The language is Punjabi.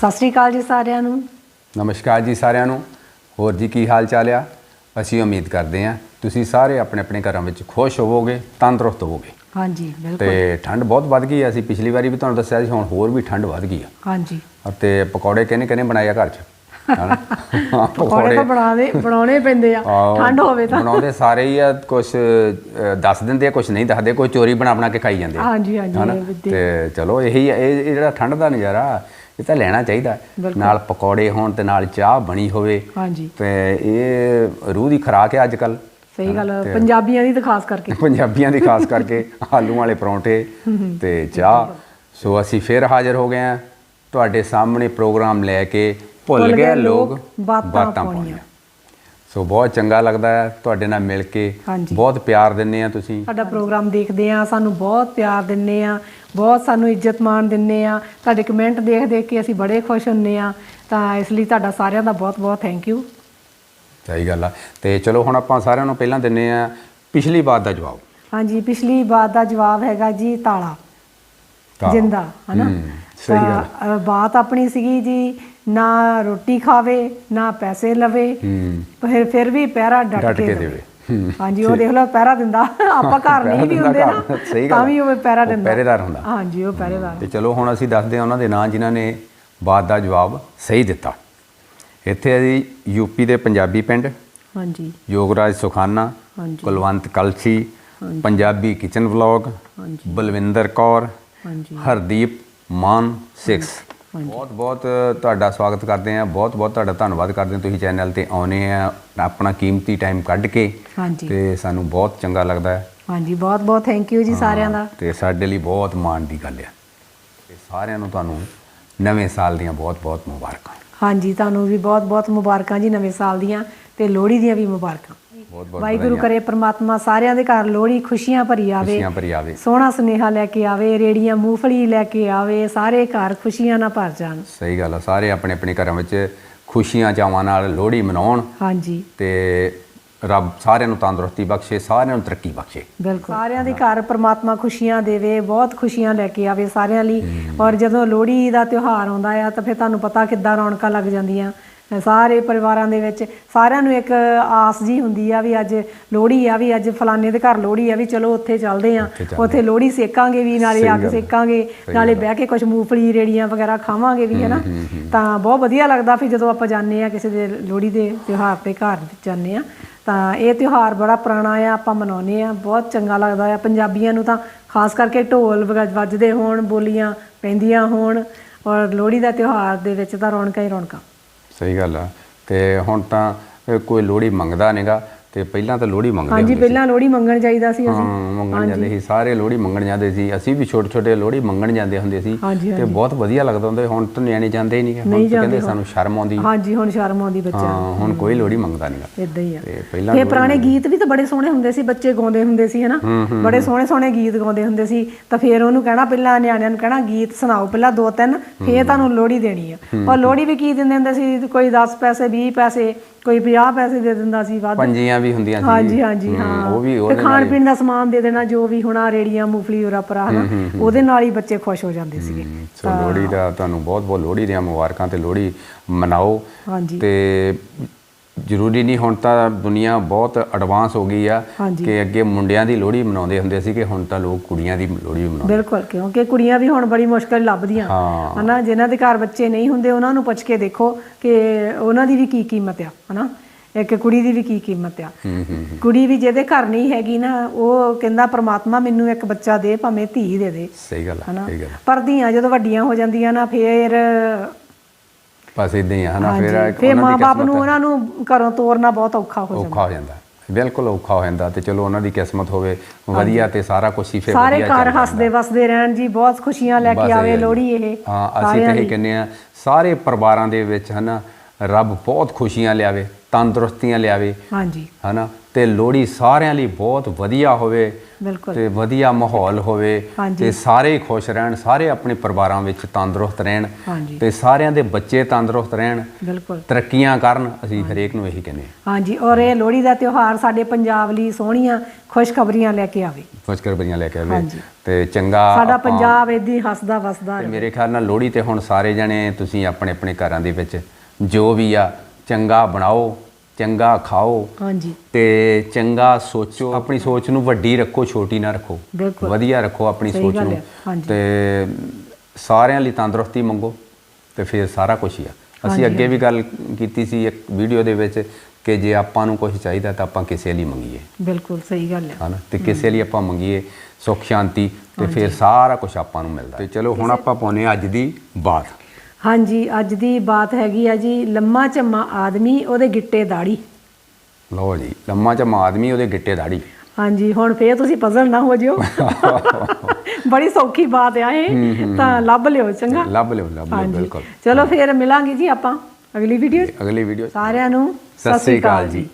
ਸਤਿ ਸ੍ਰੀ ਅਕਾਲ ਜੀ ਸਾਰਿਆਂ ਨੂੰ। ਨਮਸਕਾਰ ਜੀ ਸਾਰਿਆਂ ਨੂੰ। ਹੋਰ ਜੀ ਕੀ ਹਾਲ ਚਾਲ ਆ? ਅਸੀਂ ਉਮੀਦ ਕਰਦੇ ਹਾਂ ਤੁਸੀਂ ਸਾਰੇ ਆਪਣੇ ਆਪਣੇ ਘਰਾਂ ਵਿੱਚ ਖੁਸ਼ ਹੋਵੋਗੇ ਤੰਦਰੁਸਤ ਹੋਵੋਗੇ। ਹਾਂਜੀ ਬਿਲਕੁਲ। ਤੇ ਠੰਡ ਬਹੁਤ ਵੱਧ ਗਈ ਆ। ਅਸੀਂ ਪਿਛਲੀ ਵਾਰੀ ਵੀ ਤੁਹਾਨੂੰ ਦੱਸਿਆ ਸੀ ਹੁਣ ਹੋਰ ਵੀ ਠੰਡ ਵੱਧ ਗਈ ਆ। ਹਾਂਜੀ। ਅਤੇ ਪਕੌੜੇ ਕਿਹਨੇ ਕਿਹਨੇ ਬਣਾਏ ਆ ਘਰ 'ਚ? ਪਕੌੜੇ ਤਾਂ ਬਣਾ ਦੇ ਬਣਾਉਣੇ ਪੈਂਦੇ ਆ। ਠੰਡ ਹੋਵੇ ਤਾਂ। ਬਣਾਉਂਦੇ ਸਾਰੇ ਹੀ ਆ ਕੁਝ ਦੱਸ ਦਿੰਦੇ ਆ ਕੁਝ ਨਹੀਂ ਦੱਸਦੇ ਕੋਈ ਚੋਰੀ ਬਣਾ ਬਣਾ ਕੇ ਖਾਈ ਜਾਂਦੇ ਆ। ਹਾਂਜੀ ਹਾਂਜੀ ਤੇ ਚਲੋ ਇਹ ਇਹ ਜਿਹੜਾ ਠੰਡ ਦਾ ਨਜ਼ਾਰਾ ਇਹ ਤਾਂ ਲੈਣਾ ਚਾਹੀਦਾ। ਨਾਲ ਪਕੌੜੇ ਹੋਣ ਤੇ ਨਾਲ ਚਾਹ ਬਣੀ ਹੋਵੇ। ਹਾਂਜੀ। ਤੇ ਇਹ ਰੂਹ ਦੀ ਖੁਰਾਕ ਹੈ ਅੱਜ ਕੱਲ ਸਹੀ ਗੱਲ ਆ, ਪੰਜਾਬੀਆਂ ਦੀ ਤਾਂ ਖਾਸ ਕਰਕੇ। ਪੰਜਾਬੀਆਂ ਦੀ ਖਾਸ ਕਰਕੇ ਆਲੂ ਵਾਲੇ ਪਰੌਂਠੇ ਤੇ ਚਾਹ। ਸੋ ਅਸੀਂ ਫਿਰ ਹਾਜ਼ਰ ਹੋ ਗਏ ਹਾਂ। ਤੁਹਾਡੇ ਸਾਹਮਣੇ ਪ੍ਰੋਗਰਾਮ ਲੈ ਕੇ ਭੁੱਲ ਗਏ ਲੋਕ ਬਾਤਾਂ ਪਾਉਣੀਆਂ। ਸੋ ਬਹੁਤ ਚੰਗਾ ਲੱਗਦਾ ਹੈ ਤੁਹਾਡੇ ਨਾਲ ਮਿਲ ਕੇ। ਬਹੁਤ ਪਿਆਰ ਦਿੰਦੇ ਆ ਤੁਸੀਂ। ਸਾਡਾ ਪ੍ਰੋਗਰਾਮ ਦੇਖਦੇ ਆ ਸਾਨੂੰ ਬਹੁਤ ਪਿਆਰ ਦਿੰਨੇ ਆ ਬਹੁਤ ਸਾਨੂੰ ਇੱਜ਼ਤ ਮਾਣ ਦਿੰਨੇ ਆ। ਤੁਹਾਡੇ ਕਮੈਂਟ ਦੇਖ ਦੇਖ ਕੇ ਅਸੀਂ ਬੜੇ ਖੁਸ਼ ਹੁੰਨੇ ਆ। ਤਾਂ ਇਸ ਲਈ ਤੁਹਾਡਾ ਸਾਰਿਆਂ ਦਾ ਬਹੁਤ ਬਹੁਤ ਥੈਂਕ ਯੂ ਸਹੀ ਗੱਲ ਆ। ਤੇ ਚਲੋ ਹੁਣ ਆਪਾਂ ਸਾਰਿਆਂ ਨੂੰ ਪਹਿਲਾਂ ਦਿੰਨੇ ਆ ਪਿਛਲੀ ਬਾਤ ਦਾ ਜਵਾਬ। ਹਾਂਜੀ ਪਿਛਲੀ ਬਾਤ ਦਾ ਜਵਾਬ ਹੈਗਾ ਜੀ ਤਾਲਾ। ਜਿੰਦਾ ਹਨਾ? ਸਹੀ ਗੱਲ ਬਾਤ ਆਪਣੀ ਸੀਗੀ ਜੀ ਨਾ ਰੋਟੀ ਖਾਵੇ ਨਾ ਪੈਸੇ ਲਵੇ ਫਿਰ ਫਿਰ ਵੀ ਪਹਿਰਾ ਡਟ ਕੇ ਦੇਵੇ। ਹਾਂਜੀ ਉਹ ਦੇਖ ਲਓ ਪਹਿਰਾ ਦਿੰਦਾ। ਆਪਾਂ ਘਰ ਨਹੀਂ ਵੀ ਹੁੰਦੇ ਨਾ ਤਾਂ ਵੀ ਉਹ ਪਹਿਰਾ ਦਿੰਦਾ। ਪਹਿਰੇਦਾਰ ਹੁੰਦਾ। ਹਾਂਜੀ ਉਹ ਪਹਿਰੇਦਾਰ। ਤੇ ਚਲੋ ਹੁਣ ਅਸੀਂ ਦੱਸਦੇ ਹਾਂ ਉਹਨਾਂ ਦੇ ਨਾਂ ਜਿਨ੍ਹਾਂ ਨੇ ਬਾਤ ਦਾ ਜਵਾਬ ਸਹੀ ਦਿੱਤਾ। ਇੱਥੇ ਜੀ ਯੂਪੀ ਦੇ ਪੰਜਾਬੀ ਪਿੰਡ ਹਾਂਜੀ। ਯੋਗਰਾਜ ਸੁਖਾਨਾ ਹਾਂਜੀ। ਕੁਲਵੰਤ ਕਲਸੀ ਪੰਜਾਬੀ ਕਿਚਨ ਵਲੌਗ ਹਾਂਜੀ। ਬਲਵਿੰਦਰ ਕੌਰ ਹਾਂਜੀ। ਹਰਦੀਪ ਮਾਨ 6 ਬਹੁਤ ਬਹੁਤ ਤੁਹਾਡਾ ਸਵਾਗਤ ਕਰਦੇ ਹਾਂ। ਬਹੁਤ ਬਹੁਤ ਤੁਹਾਡਾ ਧੰਨਵਾਦ ਕਰਦੇ ਹਾਂ। ਤੁਸੀਂ ਚੈਨਲ ਤੇ ਆਉਨੇ ਆ ਆਪਣਾ ਕੀਮਤੀ ਟਾਈਮ ਕੱਢ ਕੇ ਹਾਂਜੀ। ਤੇ ਸਾਨੂੰ ਬਹੁਤ ਚੰਗਾ ਲੱਗਦਾ ਹੈ। ਹਾਂਜੀ ਬਹੁਤ ਬਹੁਤ ਥੈਂਕ ਯੂ ਜੀ ਸਾਰਿਆਂ ਦਾ। ਤੇ ਸਾਡੇ ਲਈ ਬਹੁਤ ਮਾਣ ਦੀ ਗੱਲ ਹੈ ਤੇ ਸਾਰਿਆਂ ਨੂੰ ਤੁਹਾਨੂੰ ਨਵੇਂ ਸਾਲ ਦੀਆਂ ਬਹੁਤ ਬਹੁਤ ਮੁਬਾਰਕਾਂ। ਹਾਂਜੀ ਤੁਹਾਨੂੰ ਵੀ ਬਹੁਤ ਬਹੁਤ ਮੁਬਾਰਕਾਂ ਜੀ ਨਵੇਂ ਸਾਲ ਦੀਆਂ ਤੇ ਲੋਹੜੀ ਦੀਆਂ ਵੀ ਮੁਬਾਰਕਾਂ। ਬਹੁਤ ਬਹੁਤ ਵਾਹਿਗੁਰੂ ਕਰੇ ਪ੍ਰਮਾਤਮਾ ਸਾਰਿਆਂ ਦੇ ਘਰ ਲੋਹੜੀ ਖੁਸ਼ੀਆਂ ਭਰੀ ਆਵੇ ਖੁਸ਼ੀਆਂ ਭਰੀ ਆਵੇ। ਸੋਹਣਾ ਸੁਨੇਹਾ ਲੈ ਕੇ ਆਵੇ ਰੇੜੀਆਂ ਮੂੰਗਫਲੀ ਲੈ ਕੇ ਆਵੇ ਸਾਰੇ ਘਰ ਖੁਸ਼ੀਆਂ ਨਾਲ ਭਰ ਜਾਣ। ਸਹੀ ਗੱਲ ਆ ਸਾਰੇ ਆਪਣੇ ਆਪਣੇ ਘਰਾਂ ਵਿੱਚ ਖੁਸ਼ੀਆਂ ਚਾਵਾਂ ਨਾਲ ਲੋਹੜੀ ਮਨਾਉਣ ਹਾਂਜੀ। ਤੇ ਰੱਬ ਸਾਰਿਆਂ ਨੂੰ ਤੰਦਰੁਸਤੀ ਬਖਸ਼ੇ ਸਾਰਿਆਂ ਨੂੰ ਤਰੱਕੀ ਬਖਸ਼ੇ। ਬਿਲਕੁਲ। ਸਾਰਿਆਂ ਦੇ ਘਰ ਪ੍ਰਮਾਤਮਾ ਖੁਸ਼ੀਆਂ ਦੇਵੇ ਬਹੁਤ ਖੁਸ਼ੀਆਂ ਲੈ ਕੇ ਆਵੇ ਸਾਰਿਆਂ ਲਈ। ਔਰ ਜਦੋਂ ਲੋਹੜੀ ਦਾ ਤਿਉਹਾਰ ਆਉਂਦਾ ਆ ਤਾਂ ਫਿਰ ਤੁਹਾਨੂੰ ਪਤਾ ਕਿੱਦਾਂ ਰੌਣਕਾਂ ਲੱਗ ਜਾਂਦੀਆਂ। ਸਾਰੇ ਪਰਿਵਾਰਾਂ ਦੇ ਵਿੱਚ ਸਾਰਿਆਂ ਨੂੰ ਇੱਕ ਆਸ ਜੀ ਹੁੰਦੀ ਆ ਵੀ ਅੱਜ ਲੋਹੜੀ ਆ ਵੀ ਅੱਜ ਫਲਾਣੇ ਦੇ ਘਰ ਲੋਹੜੀ ਆ ਵੀ ਚਲੋ ਉੱਥੇ ਚੱਲਦੇ ਆ ਉੱਥੇ ਲੋਹੜੀ ਸੇਕਾਂਗੇ ਵੀ ਨਾਲੇ ਅੱਗ। ਸੇਕਾਂਗੇ ਨਾਲੇ ਬਹਿ ਕੇ ਕੁਝ ਮੂੰਗਫਲੀ ਰੇੜੀਆਂ ਵਗੈਰਾ ਖਾਵਾਂਗੇ ਵੀ ਹੈਨਾ? ਤਾਂ ਬਹੁਤ ਵਧੀਆ ਲੱਗਦਾ ਫਿਰ ਜਦੋਂ ਆਪਾਂ ਜਾਂਦੇ ਆ ਕਿਸੇ ਦੇ ਲੋਹੜੀ ਦੇ ਤਿਉਹਾਰ ਤੇ ਘਰ ਜਾਂਦੇ ਆ ਤਾਂ ਇਹ ਤਿਉਹਾਰ ਬੜਾ ਪੁਰਾਣਾ ਆ ਆਪਾਂ ਮਨਾਉਂਦੇ ਆ ਬਹੁਤ ਚੰਗਾ ਲੱਗਦਾ ਆ। ਪੰਜਾਬੀਆਂ ਨੂੰ ਤਾਂ ਖਾਸ ਕਰਕੇ ਢੋਲ ਵੱਜਦੇ ਹੋਣ ਬੋਲੀਆਂ ਪੈਂਦੀਆਂ ਹੋਣ ਔਰ ਲੋਹੜੀ ਦਾ ਤਿਉਹਾਰ ਦੇ ਵਿੱਚ ਤਾਂ ਰੌਣਕਾਂ ਹੀ ਰੌਣਕਾਂ। ਸਹੀ ਗੱਲ ਆ। ਤੇ ਹੁਣ ਤਾਂ ਕੋਈ ਲੋਹੜੀ ਮੰਗਦਾ ਨਹੀਂਗਾ ਤੇ ਪਹਿਲਾਂ ਤਾਂ ਲੋਹੜੀ ਮੰਗਦੇ ਹਾਂਜੀ ਪਹਿਲਾਂ ਲੋਹੜੀ ਮੰਗਣ ਜਾਈਦਾ ਸੀ ਹਾਂ ਅਸੀਂ ਮੰਗਣ ਜਾਂਦੇ ਸੀ। ਸਾਰੇ ਲੋਹੜੀ ਮੰਗਣ ਜਾਂਦੇ ਸੀ। ਅਸੀਂ ਵੀ ਛੋਟੇ ਛੋਟੇ ਲੋਹੜੀ ਮੰਗਣ ਜਾਂਦੇ ਹੁੰਦੇ ਸੀ। ਤੇ ਬਹੁਤ ਵਧੀਆ ਲੱਗਦਾ ਹੁੰਦਾ। ਹੁਣ ਤਾਂ ਨਿਆਣੇ ਜਾਂਦੇ ਹੀ ਨਹੀਂ ਹੁਣ ਨਹੀਂ ਤਾਂ ਕਹਿੰਦੇ ਸਾਨੂੰ ਸ਼ਰਮ ਆਉਂਦੀ। ਹਾਂਜੀ ਹੁਣ ਸ਼ਰਮ ਆਉਂਦੀ ਬੱਚਿਆਂ ਹਾਂ ਹੁਣ ਕੋਈ ਲੋਹੜੀ ਮੰਗਦਾ ਨਹੀਂਗਾ। ਇਦਾਂ ਹੀ ਆ। ਤੇ ਪਹਿਲਾਂ ਇਹ ਪੁਰਾਣੇ ਗੀਤ ਵੀ ਤਾਂ ਬੜੇ ਸੋਹਣੇ ਹੁੰਦੇ ਸੀ। ਬੱਚੇ ਗਾਉਂਦੇ ਹੁੰਦੇ ਸੀ ਹਨਾ? ਬੜੇ ਸੋਹਣੇ ਸੋਹਣੇ ਗੀਤ ਗਾਉਂਦੇ ਹੁੰਦੇ ਸੀ। ਤਾਂ ਫਿਰ ਉਹਨੂੰ ਕਹਿਣਾ ਪਹਿਲਾਂ ਨਿਆਣਿਆਂ ਨੂੰ ਕਹਿਣਾ ਗੀਤ ਸੁਣਾਓ ਪਹਿਲਾਂ ਦੋ ਤਿੰਨ ਫੇਰ ਤੁਹਾਨੂੰ ਲੋਹੜੀ ਦੇਣੀ ਆ। ਔਰ ਲੋਹੜੀ ਵੀ ਕੀ ਦਿੰਦੇ ਹੁੰਦੇ ਸੀ? ਕੋਈ 10 ਪੈਸੇ 20 ਪੈਸੇ ਕੋਈ 50 ਪੈਸੇ ਦੇ ਦਿੰਦਾ ਸੀ ਵੱਧ। ਪੰਜੀਆਂ ਵੀ ਹੁੰਦੀਆਂ ਸੀ। ਹਾਂਜੀ ਹਾਂਜੀ ਹਾਂ ਉਹ ਵੀ ਉਹਦੇ ਖਾਣ ਪੀਣ ਦਾ ਸਮਾਨ ਦੇ ਦੇਣਾ ਜੋ ਵੀ ਹੋਣਾ ਰੇੜੀਆਂ ਮੂੰਗਫਲੀ ਉਰਾ ਪਰਾ ਹਨਾ ਉਹਦੇ ਨਾਲ ਹੀ ਬੱਚੇ ਖੁਸ਼ ਹੋ ਜਾਂਦੇ ਸੀਗੇ। ਸੋ ਲੋਹੜੀ ਦਾ ਤੁਹਾਨੂੰ ਬਹੁਤ ਬਹੁਤ ਲੋਹੜੀ ਦੀਆਂ ਮੁਬਾਰਕਾਂ ਤੇ ਲੋਹੜੀ ਮਨਾਓ। ਹਾਂਜੀ। ਤੇ ਜ਼ਰੂਰੀ ਨਹੀਂ ਹੁਣ ਤਾਂ ਦੁਨੀਆ ਬਹੁਤ ਐਡਵਾਂਸ ਹੋ ਗਈ ਆ। ਕਿ ਅੱਗੇ ਮੁੰਡਿਆਂ ਦੀ ਲੋਹੜੀ ਮਨਾਉਂਦੇ ਹੁੰਦੇ ਸੀ ਕਿ ਹੁਣ ਤਾਂ ਲੋਕ ਕੁੜੀਆਂ ਦੀ ਲੋਹੜੀ ਵੀ ਮਨਾਉਂਦੇ। ਬਿਲਕੁਲ ਕਿਉਂਕਿ ਕੁੜੀਆਂ ਵੀ ਹੁਣ ਬੜੀ ਮੁਸ਼ਕਲ ਲੱਭਦੀਆਂ। ਹਨਾ ਜਿਨ੍ਹਾਂ ਦੇ ਘਰ ਬੱਚੇ ਨਹੀਂ ਹੁੰਦੇ ਉਹਨਾਂ ਨੂੰ ਪੁੱਛ ਕੇ ਦੇਖੋ ਕਿ ਉਹਨਾਂ ਦੀ ਵੀ ਕੀ ਕੀਮਤ ਆ ਹਨਾ। ਇੱਕ ਕੁੜੀ ਦੀ ਵੀ ਕੀ ਕੀਮਤ ਆ? ਹੂੰ ਹੂੰ ਕੁੜੀ ਵੀ ਜਿਹਦੇ ਘਰ ਨਹੀਂ ਹੈਗੀ ਨਾ ਉਹ ਕਹਿੰਦਾ ਪ੍ਰਮਾਤਮਾ ਮੈਨੂੰ ਇੱਕ ਬੱਚਾ ਦੇ ਭਾਵੇਂ ਧੀ ਦੇ ਦੇ। ਸਹੀ ਗੱਲ ਹਨਾ? ਸਹੀ ਗੱਲ। ਪਰ ਧੀਆਂ ਜਦੋਂ ਵੱਡੀਆਂ ਹੋ ਜਾਂਦੀਆਂ ਨਾ ਫੇਰ ਬਸ ਇਦਾਂ ਹੀ ਆ ਹਨਾ? ਫਿਰ ਫੇਰ ਉਹਨਾਂ ਦੀ ਮਾਪੇ ਨੂੰ ਉਹਨਾਂ ਨੂੰ ਘਰੋਂ ਤੋਰਨਾ ਬਹੁਤ ਔਖਾ ਹੋ ਜਾਂਦਾ ਔਖਾ ਹੋ ਜਾਂਦਾ। ਬਿਲਕੁਲ ਔਖਾ ਹੋ ਜਾਂਦਾ ਤੇ ਚਲੋ ਉਹਨਾਂ ਦੀ ਕਿਸਮਤ ਹੋਵੇ ਵਧੀਆ ਤੇ ਸਾਰਾ ਕੁਝ ਹੀ ਫਿਰ ਸਾਰੇ ਵਧੀਆ ਘਰ ਚੱਲਦਾ ਹੱਸਦੇ ਵਸਦੇ ਰਹਿਣ ਜੀ ਬਹੁਤ ਖੁਸ਼ੀਆਂ ਲੈ ਕੇ ਆਵੇ ਹੈ। ਲੋਹੜੀ ਇਹ ਹਾਂ ਅਸੀਂ ਤਾਂ ਇਹ। ਕਹਿੰਦੇ ਆ ਸਾਰੇ ਪਰਿਵਾਰਾਂ ਦੇ ਵਿੱਚ ਹਨਾ ਰੱਬ ਬਹੁਤ ਖੁਸ਼ੀਆਂ ਲਿਆਵੇ। ਤੰਦਰੁਸਤੀਆਂ ਲਿਆਵੇ। ਹਾਂਜੀ। ਹਨਾ? ਤੇ ਲੋਹੜੀ ਸਾਰਿਆਂ ਲਈ ਬਹੁਤ ਵਧੀਆ ਹੋਵੇ ਬਿਲਕੁਲ। ਤੇ ਵਧੀਆ ਮਾਹੌਲ ਹੋਵੇ। ਤੇ ਸਾਰੇ ਖੁਸ਼ ਰਹਿਣ ਸਾਰੇ ਆਪਣੇ ਪਰਿਵਾਰਾਂ ਵਿੱਚ ਤੰਦਰੁਸਤ ਰਹਿਣ ਤੇ ਸਾਰਿਆਂ ਦੇ ਬੱਚੇ ਤੰਦਰੁਸਤ ਰਹਿਣ ਬਿਲਕੁਲ। ਤਰੱਕੀਆਂ ਕਰਨ ਅਸੀਂ ਹਰੇਕ ਨੂੰ ਇਹੀ ਕਹਿੰਦੇ ਹਾਂ। ਹਾਂਜੀ ਔਰ ਇਹ ਲੋਹੜੀ ਦਾ ਤਿਉਹਾਰ ਸਾਡੇ ਪੰਜਾਬ ਲਈ ਸੋਹਣੀਆਂ ਖੁਸ਼ਖਬਰੀਆਂ ਲੈ ਕੇ ਆਵੇ। ਖੁਸ਼ਖਬਰੀਆਂ ਲੈ ਕੇ ਆਵੇ। ਤੇ ਚੰਗਾ ਸਾਡਾ ਪੰਜਾਬ ਏਦੀ ਹੱਸਦਾ ਵਸਦਾ ਮੇਰੇ ਖਿਆਲ ਨਾਲ ਲੋਹੜੀ ਤੇ ਹੁਣ ਸਾਰੇ ਜਣੇ ਤੁਸੀਂ ਆਪਣੇ ਆਪਣੇ ਘਰਾਂ ਦੇ ਵਿੱਚ ਜੋ ਵੀ ਆ ਚੰਗਾ ਬਣਾਓ ਚੰਗਾ ਖਾਓ ਹਾਂਜੀ। ਤੇ ਚੰਗਾ ਸੋਚੋ ਆਪਣੀ ਸੋਚ ਨੂੰ ਵੱਡੀ ਰੱਖੋ ਛੋਟੀ ਨਾ ਰੱਖੋ। ਬਿਲਕੁਲ। ਵਧੀਆ ਰੱਖੋ ਆਪਣੀ ਸੋਚ ਨੂੰ। ਹੈ। ਤੇ ਸਾਰਿਆਂ ਲਈ ਤੰਦਰੁਸਤੀ ਮੰਗੋ ਤੇ ਫਿਰ ਸਾਰਾ ਕੁਝ ਹੀ ਆ। ਅਸੀਂ ਅੱਗੇ ਵੀ ਗੱਲ ਕੀਤੀ ਸੀ ਇੱਕ ਵੀਡੀਓ ਦੇ ਵਿੱਚ ਕਿ ਜੇ ਆਪਾਂ ਨੂੰ ਕੁਝ ਚਾਹੀਦਾ ਤਾਂ ਆਪਾਂ ਕਿਸੇ ਲਈ ਮੰਗੀਏ। ਬਿਲਕੁਲ ਸਹੀ ਗੱਲ ਹੈ। ਹਨਾ? ਤੇ ਕਿਸੇ ਲਈ ਆਪਾਂ ਮੰਗੀਏ ਸੁੱਖ ਸ਼ਾਂਤੀ ਤੇ ਫਿਰ ਸਾਰਾ ਕੁਝ ਆਪਾਂ ਨੂੰ ਮਿਲਦਾ। ਤੇ ਚਲੋ ਹੁਣ ਆਪਾਂ ਪਾਉਨੇ ਅੱਜ ਦੀ ਬਾਤ। ਹਾਂਜੀ ਅੱਜ ਦੀ ਬਾਤ ਹੈਗੀ ਆ ਜੀ ਲੰਮਾ ਝੰਮਾ ਆਦਮੀ ਉਹਦੇ ਗਿੱਟੇ ਦਾੜੀ। ਲਓ ਜੀ ਲੰਮਾ ਚਮਾ ਆਦਮੀ ਉਹਦੇ ਗਿੱਟੇ ਦਾੜੀ। ਹਾਂਜੀ ਹੁਣ ਫੇਰ ਤੁਸੀਂ ਪਜ਼ਲ ਨਾ ਹੋ ਜਿਓ। ਬੜੀ ਸੌਖੀ ਬਾਤ ਆ ਇਹ ਤਾਂ ਲੱਭ ਲਿਓ ਚੰਗਾ। ਲੱਭ ਲਿਓ ਲੱਭ ਲਿਓ ਬਿਲਕੁਲ। ਚਲੋ ਫੇਰ ਮਿਲਾਂਗੇ ਜੀ ਆਪਾਂ। ਅਗਲੀ ਵੀਡੀਓ ਅਗਲੀ ਵੀਡੀਓ ਸਾਰਿਆਂ ਨੂੰ ਸਤਿ ਸ੍ਰੀ ਅਕਾਲ ਜੀ।